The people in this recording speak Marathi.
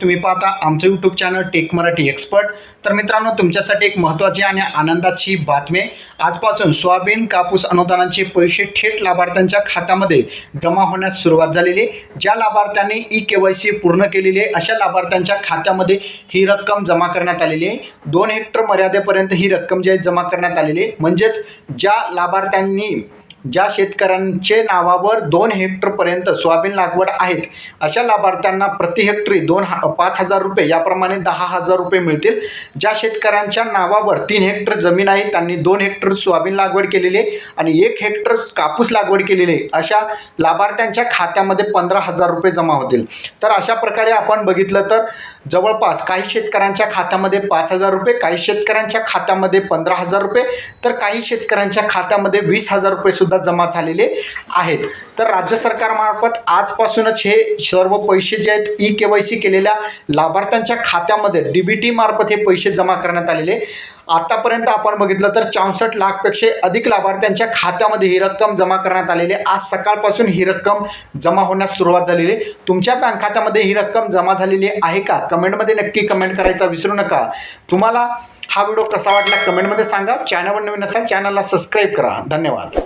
तुम्ही पाहता आमचं YouTube channel tech Marathi expert तर मित्रांनो तुमच्यासाठी एक महत्त्वाची आणि आनंदाची बातमी आजपासून सोयाबीन कापूस अनुदानाचे पैसे थेट लाभार्थ्यांच्या खात्यामध्ये जमा होण्यास सुरुवात झालेली आहे. ज्या लाभार्थ्यांनी ई के वाय सी पूर्ण केलेली आहे अशा लाभार्थ्यांच्या खात्यामध्ये ही रक्कम जमा करण्यात आलेली आहे. दोन हेक्टर मर्यादेपर्यंत ही रक्कम जी आहे जमा करण्यात आलेली आहे. म्हणजेच ज्या लाभार्थ्यांनी ज्या शेतकऱ्यांचे नावावर दोन हेक्टरपर्यंत सोयाबीन लागवड आहेत अशा लाभार्थ्यांना प्रति हेक्टरी दोन हा पाच हजार रुपये याप्रमाणे दहा हजार रुपये मिळतील. ज्या शेतकऱ्यांच्या नावावर तीन हेक्टर जमीन आहे त्यांनी दोन हेक्टर सोयाबीन लागवड केलेली आहे आणि एक हेक्टर कापूस लागवड केलेली आहे. अशा लाभार्थ्यांच्या खात्यामध्ये पंधरा हजार रुपये जमा होतील. तर अशा प्रकारे आपण बघितलं तर जवळपास काही शेतकऱ्यांच्या खात्यामध्ये पाच हजार रुपये काही शेतकऱ्यांच्या खात्यामध्ये पंधरा हजार रुपये तर काही शेतकऱ्यांच्या खात्यामध्ये वीस हजार रुपये सुद्धा जमा झालेले आहेत. तर राज्य सरकारमार्फत आजपासूनच हे सर्व पैसे जे आहेत ई के वाय सी केलेल्या लाभार्थ्यांच्या खात्यामध्ये डी बी टी मार्फत हे पैसे जमा करण्यात आलेले. आतापर्यंत आपण बघितलं तर चौसष्ट लाखपेक्षा अधिक लाभार्थ्यांच्या खात्यामध्ये ही रक्कम जमा करण्यात आलेली आहे. आज सकाळपासून ही रक्कम जमा होण्यास सुरुवात झालेली आहे. तुमच्या बँक खात्यामध्ये ही रक्कम जमा झालेली आहे का? कमेंटमध्ये नक्की कमेंट करायचा विसरू नका. तुम्हाला हा व्हिडिओ कसा वाटला कमेंटमध्ये सांगा. चॅनलवर नवीन असाल चॅनलला सबस्क्राईब करा. धन्यवाद.